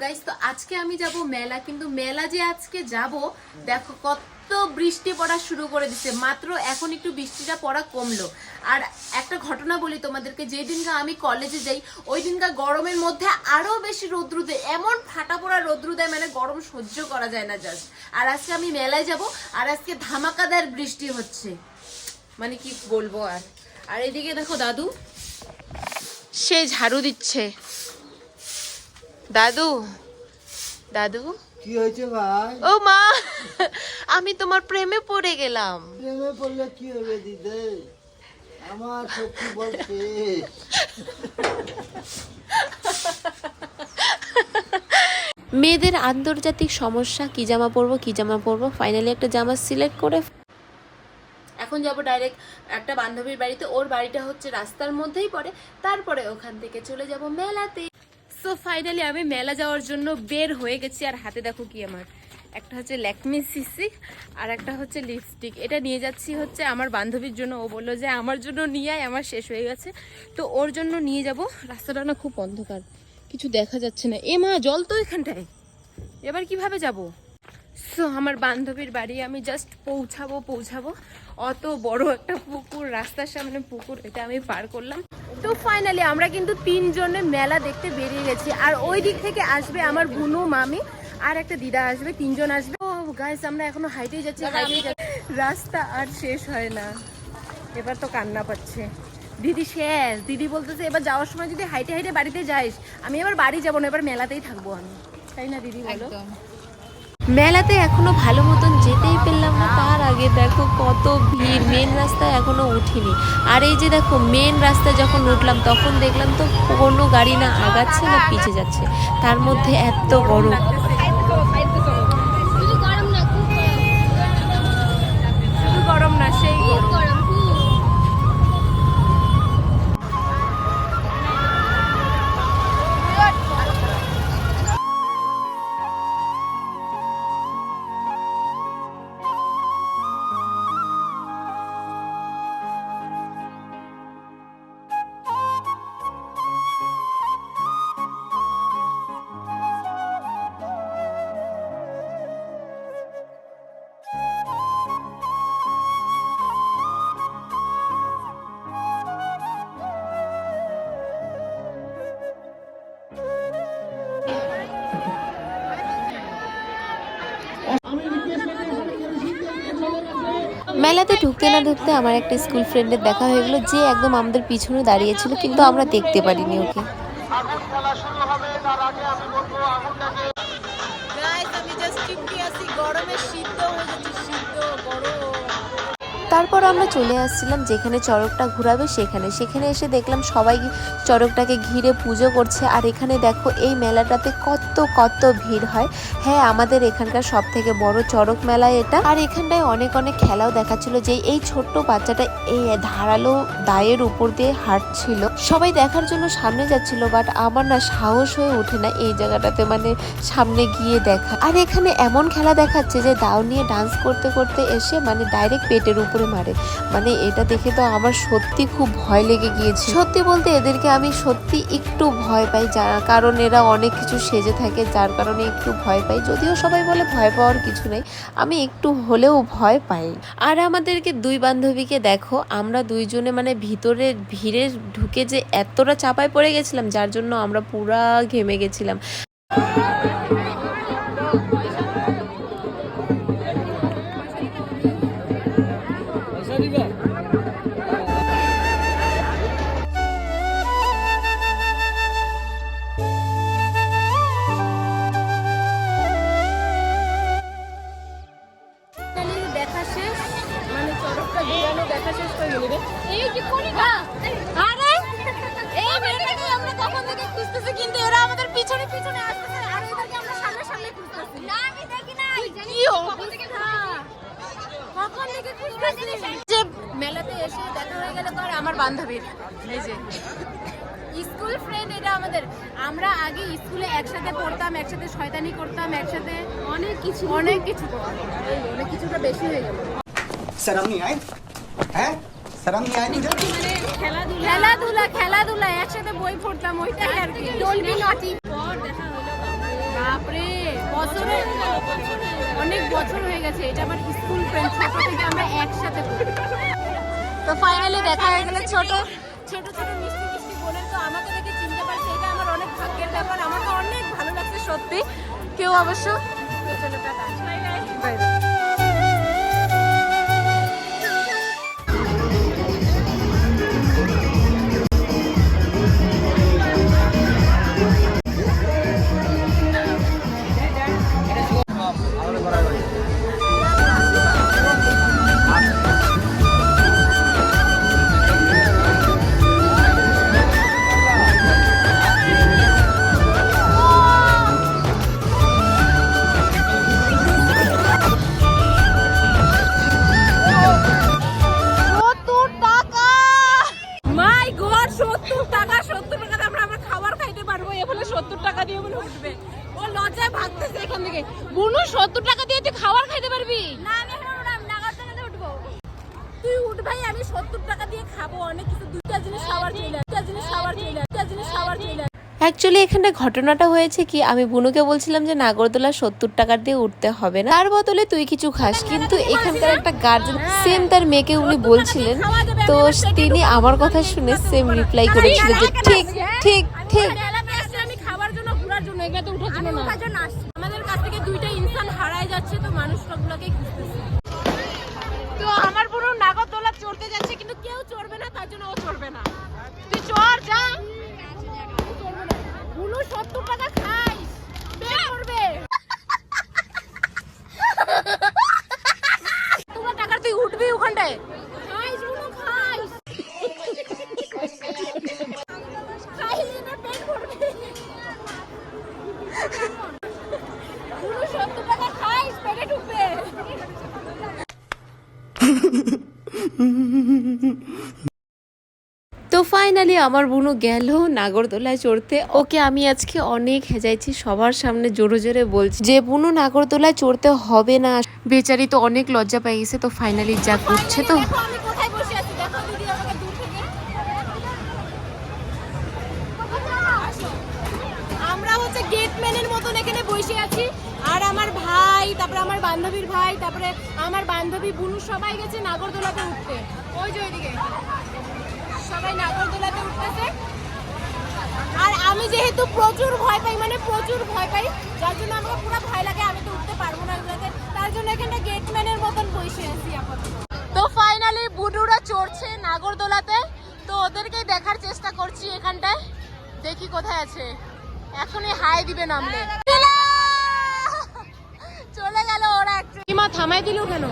Guys তো আজকে আমি যাব মেলা, কিন্তু মেলা যে আজকে যাব, দেখো কত বৃষ্টি পড়া শুরু করে দিছে। মাত্র এখন একটু বৃষ্টিটা পড়া কমলো। আর একটা ঘটনা বলি তোমাদেরকে যেই দিনকা আমি কলেজে যাই ওই দিনকা গরমের মধ্যে আরও বেশি রৌদ্র দেয়। এমন ফাটা পড়া রৌদ্র দেয় মানে গরম সহ্য করা যায় না জাস্ট আর আজকে আমি মেলায় যাব, আর আজকে ধামাকাদার বৃষ্টি হচ্ছে। মানে কি বলব আর। আর এদিকে দেখো দাদু, সে ঝাড়ু দিচ্ছে। দাদু। দাদু? কি হয়েছে ভাই? ও মা আমি তোমার প্রেমে পড়ে গেলাম। প্রেমে পড়লে কি হবে দিদি? আমার সত্যি বলছে মেয়েদের আন্তর্জাতিক সমস্যা কি জামা পরবো কি জামা পরবো? ফাইনালি একটা জামা সিলেক্ট করে এখন যাব ডাইরেক্ট একটা বান্ধবীর বাড়িতে। ওর বাড়িটা হচ্ছে রাস্তার মধ্যেই পড়ে। তারপরে ওখান থেকে চলে যাব মেলাতে। সো ফাইনালি আমি মেলা যাওয়ার জন্য বের হয়ে গেছি, আর হাতে দেখো কি আমার। একটা হচ্ছে ল্যাকমি সিসি, আর একটা হচ্ছে লিপস্টিক। এটা নিয়ে যাচ্ছি হচ্ছে আমার বান্ধবীর জন্য। ও বলল যে, আমার জন্য নিয়ে আমার শেষ হয়ে গেছে। তো ওর জন্য নিয়ে যাব। রাস্তাটা না খুব অন্ধকার, কিছু দেখা যাচ্ছে না। এ মা, জল তো এখানটায়। এবার কীভাবে যাব? সো আমার বান্ধবীর বাড়ি আমি জাস্ট পৌঁছাবো পৌঁছাবো। অত বড় একটা পুকুর, রাস্তার সামনে পুকুর, এটা আমি পার করলাম। তো ফাইনালি আমরা কিন্তু তিনজনে মেলা দেখতে বেরিয়ে গেছি। আর ওই দিক থেকে আসবে আমার বুনু, মামি আর একটা দিদা আসবে, তিনজন আসবে। ও গাইস আমরা এখনও হাইটেই যাচ্ছি রাস্তা আর শেষ হয় না। এবার তো কান্না পাচ্ছে। দিদি শেষ। দিদি বলতেছে, এবার যাওয়ার সময় যদি হাইটে হাইটে বাড়িতে যাইস আমি এবার বাড়ি যাব না, এবার মেলাতেই থাকব আমি। তাই না, দিদি, বলো? মেলাতে এখনও ভালো মতন যেতেই পেলাম না। তার আগে দেখো কত ভিড় মেন রাস্তায় এখনও উঠিনি। আর এই যে দেখো মেন রাস্তায় যখন উঠলাম, তখন দেখলাম তো কোনো গাড়ি না আগাচ্ছে না পিছিয়ে যাচ্ছে। তার মধ্যে এত গরম। মেলাতে ঢুকতে না ঢুকতে আমার একটা স্কুল ফ্রেন্ডের দেখা হয়ে গেলো যে একদম আমাদের পিছনে দাঁড়িয়েছিল কিন্তু আমরা দেখতে পারিনি ওকে। তারপর আমরা চলে আসছিলাম যেখানে চড়কটা ঘুরাবে সেখানে। সেখানে এসে দেখলাম সবাই চড়কটাকে ঘিরে পুজো করছে। আর এখানে দেখো এই মেলাটাতে কত কত ভিড় হয়। হ্যাঁ আমাদের এখানকার সব থেকে বড় চড়ক মেলা এটা। আর এখানটায় অনেক অনেক খেলাও দেখাচ্ছিল যে এই ছোট্ট বাচ্চাটা এই ধারালো দায়ের উপর দিয়ে হাঁটছিল। সবাই দেখার জন্য সামনে যাচ্ছিল, বাট আমার না সাহস হয়ে ওঠে না এই জায়গাটাতে মানে সামনে গিয়ে দেখা। আর এখানে এমন খেলা দেখাচ্ছে যে দাও নিয়ে ডান্স করতে করতে এসে মানে ডাইরেক্ট পেটের উপরে মারে মানে এটা দেখে তো আমার সত্যি খুব ভয় লেগে গিয়েছে। সত্যি বলতে এদেরকে আমি সত্যি একটু ভয় পাই, যার কারণ এরা অনেক কিছু সেজে থাকে, যার কারণে একটু ভয় পাই। যদিও সবাই বলে ভয় পাওয়ার কিছু নেই, আমি একটু হলেও ভয় পাই। আর আমাদেরকে দুই বান্ধবীকে দেখো, আমরা দুইজনে মানে ভিতরে ভিড়ে ঢুকে যে এতটা চাপায় পড়ে গেছিলাম, যার জন্য আমরা পুরা ঘেমে গেছিলাম। মেলাতে এসে দেখা হয়ে গেল আমার বান্ধবীর এই যে। স্কুল ফ্রেন্ড এটা আমাদের। আমরা আগে স্কুলে একসাথে পড়তাম একসাথে শয়তানি করতাম একসাথে অনেক কিছু। অনেক কিছু অনেক কিছুটা বেশি হয়ে গেল। শরম আয়। হ্যাঁ? আয় মানে খেলাধুলা। খেলাধুলা খেলাধুলা একসাথে বই পড়তাম ওইটাই আর কি। বাপরে বছরে অনেক বছর হয়ে গেছে এটা আমার স্কুল ফ্রেন্ড ছোট থেকে আমরা একসাথে পড়ি। তো ফাইনালি দেখা হয়ে গেল ছোট। ছোট ছোট মিষ্টি মিষ্টি বোনের তো আমাকে দেখে চিনতে পারছে এটা আমার অনেক ভাগ্যের ব্যাপার আমাকে অনেক ভালো লাগছে সত্যি। কেউ অবশ্য চলো টাটা অ্যাকচুয়ালি এখানে ঘটনাটা হয়েছে কি আমি বুনুকে বলছিলাম যে নাগরদোলা সত্তর টাকার দিয়ে উঠতে হবে না। তার বদলে তুই কিছু খাস কিন্তু এখানকার একটা গার্জেন সেম তার মেয়েকে উনি বলছিলেন তো তিনি আমার কথা শুনে সেম রিপ্লাই করেছিল যে ঠিক ঠিক ঠিক। আমাদের কাছ থেকে দুইটা ইনসান হারায় যাচ্ছে তো মানুষ সবগুলোকে খুঁজতেছে। তো আমার পুরো নাগরদোলা চড়তে যাচ্ছে কিন্তু কেউ চড়বে না তার জন্য ও চড়বে না। তুই চড় যা। তোমার টাকার তুই উঠবি ওখানটায়। ফাইনালি আমার বুনু গেল নাগরদোলায় চড়তে। ওকে আমি আজকে অনেক হেজাইছি, সবার সামনে জোরে জোরে বলছি, যে বুনু নাগরদোলায় চড়তে হবে না। বেচারি তো অনেক লজ্জা পেয়ে গেছে, তো ফাইনালি যা করছে তো। আমরা হচ্ছে এখানে বসে আছি। আর আমার ভাই, তারপরে আমার বান্ধবীর ভাই, তারপরে আমার বান্ধবী বুনু সবাই গেছে নাগরদোলাতে উঠতে। ওই যে ওইদিকে। সবাই নাগরদোলাতে উঠতেছে। আর আমি যেহেতু প্রচুর ভয় পাই মানে প্রচুর ভয় পাই, যার জন্য আমাকে পুরো ভয় লাগে, আমি তো উঠতে পারব না এগুলোতে। তার জন্য এখানটা গেটম্যানের মতন বসে আছি আপাতত। তো ফাইনালি বুডুরা চড়ছে নাগরদোলাতে। তো ওদেরকেই দেখার চেষ্টা করছি এখানটায়। দেখি কোথায় আছে। এখনই হাই দিবে নামলে। চলে গেল! ওরা মা, থামাই দিল কেন?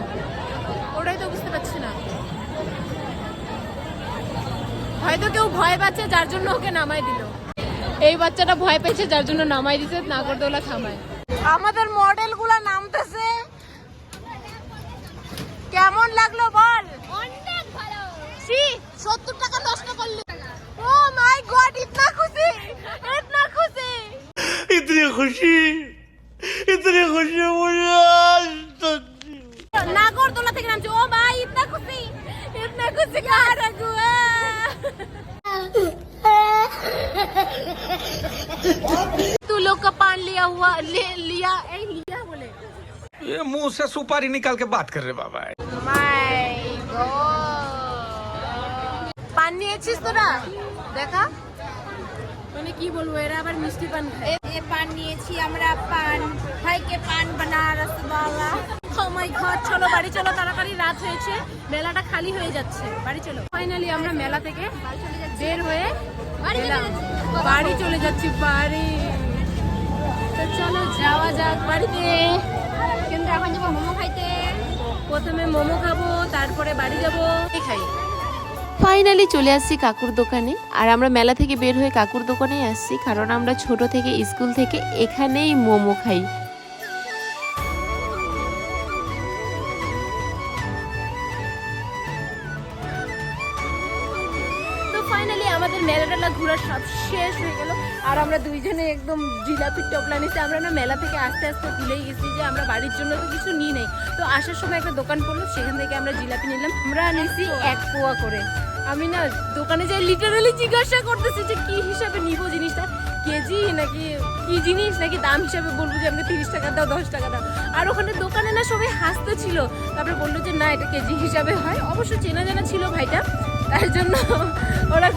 ওটাই তো বুঝতে পারছি না। হয়তো কেউ ভয় পাচ্ছে যার জন্য ওকে নামাই দিল। এই বাচ্চাটা ভয় পেয়েছে যার জন্য নামাই দিতে না করতে থামায়। আমাদের মডেলগুলা নামতেছে। কেমন লাগল বল? অনেক সি 70 টাকা নষ্ট করলি। ও মাই গড ইতনা খুশি ইতনা খুশি। ইতনি খুশি ইতনি খুশি নাগরদোলা থেকে নামছে। ও ভাই ইতনা খুশি ইতনা খুশি। কারা গুয়া तू लोग का पान लिया हुआ ले लिया ए लिया बोले ये मुंह से सुपारी निकाल के बात कर रहे बाबा মাই পান নিয়েছিস তোরা দেখা মানে কি বলবো এরা আবার মিষ্টি পান খায় এ পান নিয়েছি আমরা পান ভাইকে পান বানা রসমালা ও মাই গড চলো বাড়ি চলো তাড়াতাড়ি রাত হয়েছে মেলাটা খালি হয়ে যাচ্ছে বাড়ি চলো ফাইনালি আমরা মেলা থেকে বের হয়ে গেলাম। বাড়ি চলে যাচ্ছি, বাড়ি। তো চলো যাওয়া যাক বাড়িতে। কিন্তু এখন যাব মোমো খাইতে। প্রথমে মোমো খাব, তারপরে বাড়ি যাব। খাই? ফাইনালি চলে আসছি কাকুর দোকানে। আর আমরা মেলা থেকে বের হয়ে কাকুর দোকানেই আসছি, কারণ আমরা ছোট থেকে স্কুল থেকে এখানেই মোমো খাই। ঘোরা সব শেষ হয়ে গেল। আর আমরা দুইজনে একদম জিলাপি টপলা নিচ্ছি আমরা না মেলা থেকে আস্তে আস্তে ভুলেই গেছি যে আমরা বাড়ির জন্য তো কিছু নিই নেই। তো আসার সময় একটা দোকান পড়ল, সেখান থেকে আমরা জিলাপি নিলাম। আমরা নিছি এক পোয়া করে। আমি না দোকানে যাই লিটারালি জিজ্ঞাসা করতেছি যে কি হিসাবে নিব জিনিসটা? কেজি নাকি কি জিনিস? নাকি দাম হিসাবে বলব যে আমাকে তিরিশ টাকা দাও, দশ টাকা দাও। আর ওখানে দোকানে না সবাই হাসতে ছিল। তারপরে বলল যে না, এটা কেজি হিসাবে হয়। অবশ্য চেনা জানা ছিল ভাইটা। তার জন্য ওরা